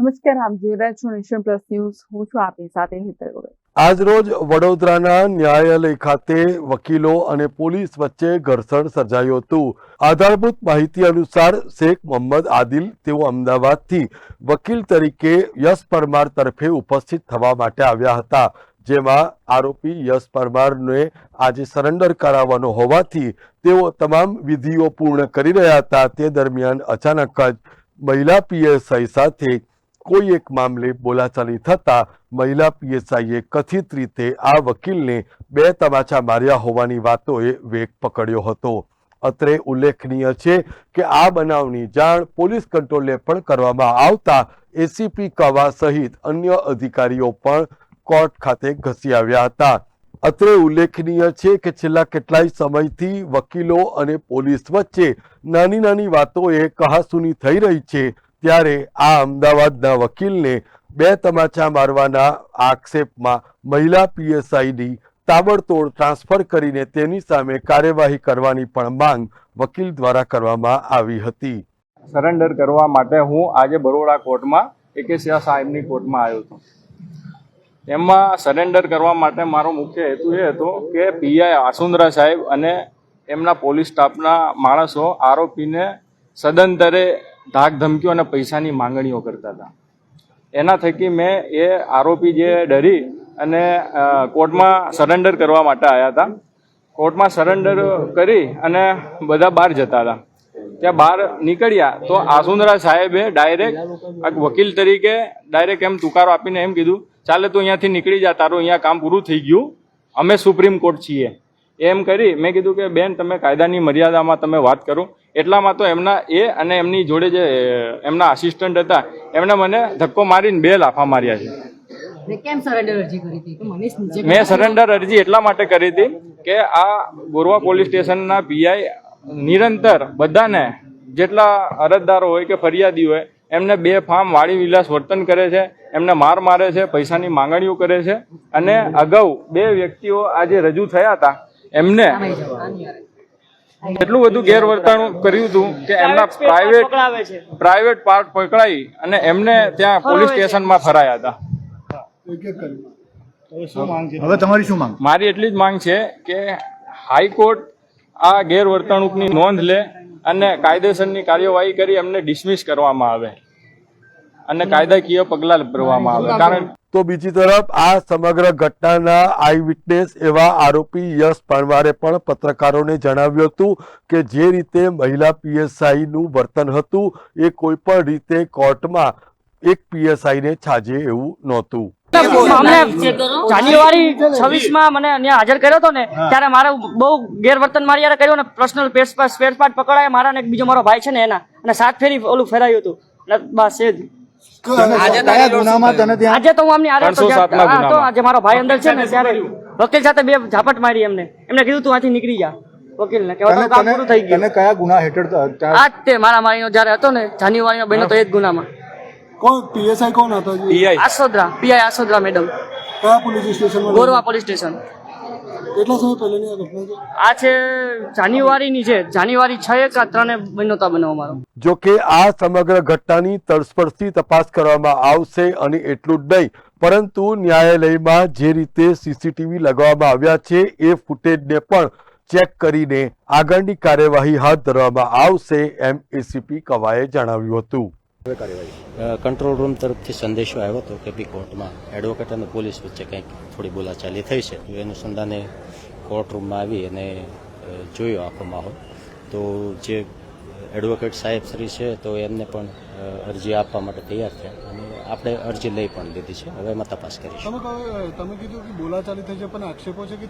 નમસ્કાર, આપ જોઈ છો નેશન પ્લસ ન્યૂઝ. હું છું આપની સાથે હેતલ આજ રોજ વડોદરાના ન્યાયાલય ખાતે વકીલો અને પોલીસ વચ્ચે ઘર્ષણ સર્જાયું હતું. આધારભૂત માહિતી અનુસાર શેખ મોહમ્મદ આદિલ તેઓ અમદાવાદથી વકીલ તરીકે યશ પરમાર તરફે ઉપસ્થિત થવા માટે આવ્યા હતા. જેમાં આરોપી યશ પરમારને આજે સરેન્ડર કરાવવાનો હોવાથી તેઓ તમામ વિધિઓ પૂર્ણ કરી રહ્યા હતા. તે દરમિયાન અચાનક જ મહિલા પીએસઆઈ સાથે કોઈ એક મામલે બોલાચાલી થતાં મહિલા પીએસઆઈએ કથિત રીતે આ વકીલને બે તમાચા માર્યા હોવાની વાતોએ વેગ પકડ્યો હતો. અત્રે ઉલ્લેખનીય છે કે આ બનાવની જાણ પોલીસ કંટ્રોલે પણ કરવામાં આવતા એસીપી કવા સહિત અન્ય અધિકારીઓ પણ કોર્ટ ખાતે ઘસી આવ્યા હતા. અત્રે ઉલ્લેખનીય છે કે છેલ્લા કેટલાય સમયથી વકીલો અને પોલીસ વચ્ચે નાની નાની વાતોએ કહાસુની થઈ રહી છે. ત્યારે આ અમદાવાદના વકીલને બે તમાચા મારવાના આક્ષેપમાં મહિલા પીએસઆઈની તાબડતોડ ટ્રાન્સફર કરીને તેની સામે કાર્યવાહી કરવાની પણ માંગ વકીલ દ્વારા કરવામાં આવી હતી. સરેન્ડર કરવા માટે હું આજે બરોડા કોર્ટમાં એકેશિયા સાહેબની કોર્ટમાં આવ્યો હતો એમાં સરેન્ડર કરવા માટે મારો મુખ્ય હેતુ એ હતો કે પીઆઈ આસુંદરા સાહેબ અને એમના પોલીસ સ્ટાફના માણસો આરોપીને સદંતરે ધાક ધમકીઓ અને પૈસાની માંગણીઓ કરતા હતા. એના થકી મેં એ આરોપી જે ડરી અને કોર્ટમાં સરેન્ડર કરવા માટે આવ્યા હતા. કોર્ટમાં સરેન્ડર કરી અને બધા બહાર જતા હતા. ત્યાં બહાર નીકળ્યા તો આસુંદરા સાહેબે ડાયરેક્ટ વકીલ તરીકે ડાયરેક્ટ એમ તુકારો આપીને એમ કીધું, ચાલે તું અહીંયાથી નીકળી જા, તારું અહીંયા કામ પૂરું થઈ ગયું. અમે સુપ્રીમ કોર્ટ છીએ. એમ કરી મેં કીધું કે, બેન, તમે કાયદાની મર્યાદામાં તમે વાત કરો. એટલામાં તો એમના એ અને એમની જોડે જે એમના આસિસ્ટન્ટ હતા એમણે મને ધક્કો મારીને બે લાફા માર્યા છે. મેં સરેન્ડર અરજી એટલા માટે કરી હતી કે આ ગોરવા પોલીસ સ્ટેશનના પીઆઈ નિરંતર બધાને જેટલા અરજદારો હોય કે ફરિયાદી હોય એમને બે ફાર્મ વાળી વિલાસ વર્તન કરે છે એમને માર મારે છે પૈસાની માંગણીઓ કરે છે અને અગાઉ બે વ્યક્તિઓ આજે રજૂ થયા હતા એમને એટલું બધું ગેરવર્તણૂક કર્યું હતું કે એમના પ્રાઇવેટ પ્રાઇવેટ પાર્ટ પકડાઈ અને એમને ત્યાં પોલીસ સ્ટેશનમાં ફરાયા હતા. હવે તમારી શું માંગ? મારી એટલી જ માંગ છે કે હાઈકોર્ટ આ ગેરવર્તણૂકની નોંધ લે અને કાયદેસરની કાર્યવાહી કરી એમને ડિસમિસ કરવામાં આવે. અને કાયદાકીય પગલાં ભરવામાં આવે. કારણ તો બીજી તરફ આ સમગ્ર ઘટનાના આઈ વિટનેસ એવા આરોપી યશ પરમારે પણ પત્રકારોને જણાવ્યું હતું કે જે રીતે મહિલા પીએસઆઈનું વર્તન હતું એ કોઈ પણ રીતે કોર્ટમાં એક પીએસઆઈને છાજે એવું નહોતું. અમને જાન્યુઆરી છવ્વીસમાં મને અહીંયા હાજર કર્યો હતો ને ત્યારે મારે બહુ ગેરવર્તન મારી યારે કર્યું ને પર્સનલ સ્પેર પાર્ટ પકડાય મારા ને એક બીજો મારો ભાઈ છે ને એના અને સાત ફેરી ઓલું ફેરાયું હતું. બસ એ જ. કયા ગુનામાં તને ત્યાં આજે તો હું આમની હારે હતો 307 ના હા, તો આજે મારો ભાઈ અંદર છે ને ત્યારે વકીલ સાથે બે ઝાપટ મારી એમને. એમને કીધું તું આથી નીકળી જા. વકીલ ને કામ પૂરું થઈ ગયું. કયા ગુના હેઠળ આ તે મારા મારીનો જયારે હતો ને જાન્યુઆરીનો બન્યો તો એ જ ગુનામાં. કોણ? પીએસઆઈ કોણ હતો? જે PI. Asodara PI Asodara madam. કયા પોલીસ સ્ટેશનમાં ગોરવા પોલીસ સ્ટેશન. કેટલા સમય પહેલાની આ ઘટના છે? આ છે જાન્યુઆરીની છે. જાન્યુઆરી છ એક આ ત્રણે મહિનો બનાવ મારો જો કે આ સમગ્ર ઘટનાની તળસ્પર્શી તપાસ કરવામાં આવશે અને એટલું જ નહીં પરંતુ ન્યાયાલયમાં જે રીતે સીસીટીવી લગાવવામાં આવ્યા છે એ ફૂટેજને પણ ચેક કરીને આગળની કાર્યવાહી હાથ ધરવામાં આવશે એમ એસીપી કવાએ જણાવ્યું હતું. કંટ્રોલ રૂમ તરફથી સંદેશો આવ્યો હતો કે બી કોર્ટમાં એડવોકેટ અને પોલીસ વચ્ચે કંઈક થોડી બોલાચાલી થઈ છે. તો એ અનુસંધાને કોર્ટ રૂમમાં આવી અને જોયો આખો માહોલ. તો જે એડવોકેટ સાહેબ શ્રી છે, તો એમને પણ અરજી આપવા માટે તૈયાર થયા. અને આપણે અરજી લઈ પણ લીધી છે. હવે એમાં તપાસ કરીશું. તમે તમે કીધું કે બોલાચાલી થઈ છે પણ આક્ષેપો છે કે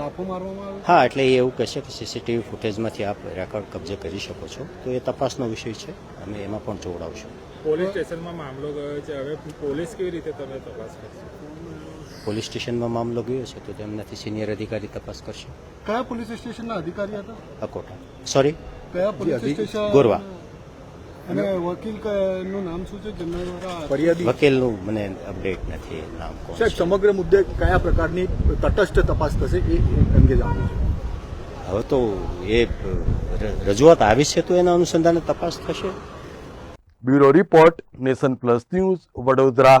લાફો મારવામાં આવે? હા એટલે એ એવું કહેશે કે સીસીટીવી ફૂટેજમાંથી આપ રેકોર્ડ કબજે કરી શકો છો. તો એ તપાસનો વિષય છે. અમે એમાં પણ જોડાવશું. પોલીસ સ્ટેશનમાં મામલો ગયો છે. હવે પોલીસ કેવી રીતે તમે તપાસ કરશો? પોલીસ સ્ટેશનમાં મામલો ગયો છે તો તેમનાથી સિનિયર અધિકારી તપાસ કરશે. કયા પોલીસ સ્ટેશનના અધિકારી હતા? અકોટા. સોરી કયા પોલીસ સ્ટેશન ગોરવા. અને વકીલનું નામ શું છે? જેમના દ્વારા ફરિયાદી વકીલનું મને અપડેટ નથી નામ કોણ સાહેબ સમગ્ર મુદ્દે કયા પ્રકારની તટસ્થ તપાસ થશે એ એ અંગે જાણવું છે. હવે તો એ રજૂઆત આવી છે તો એના અનુસંધાને તપાસ થશે? Bureau report nation plus news Vadodara.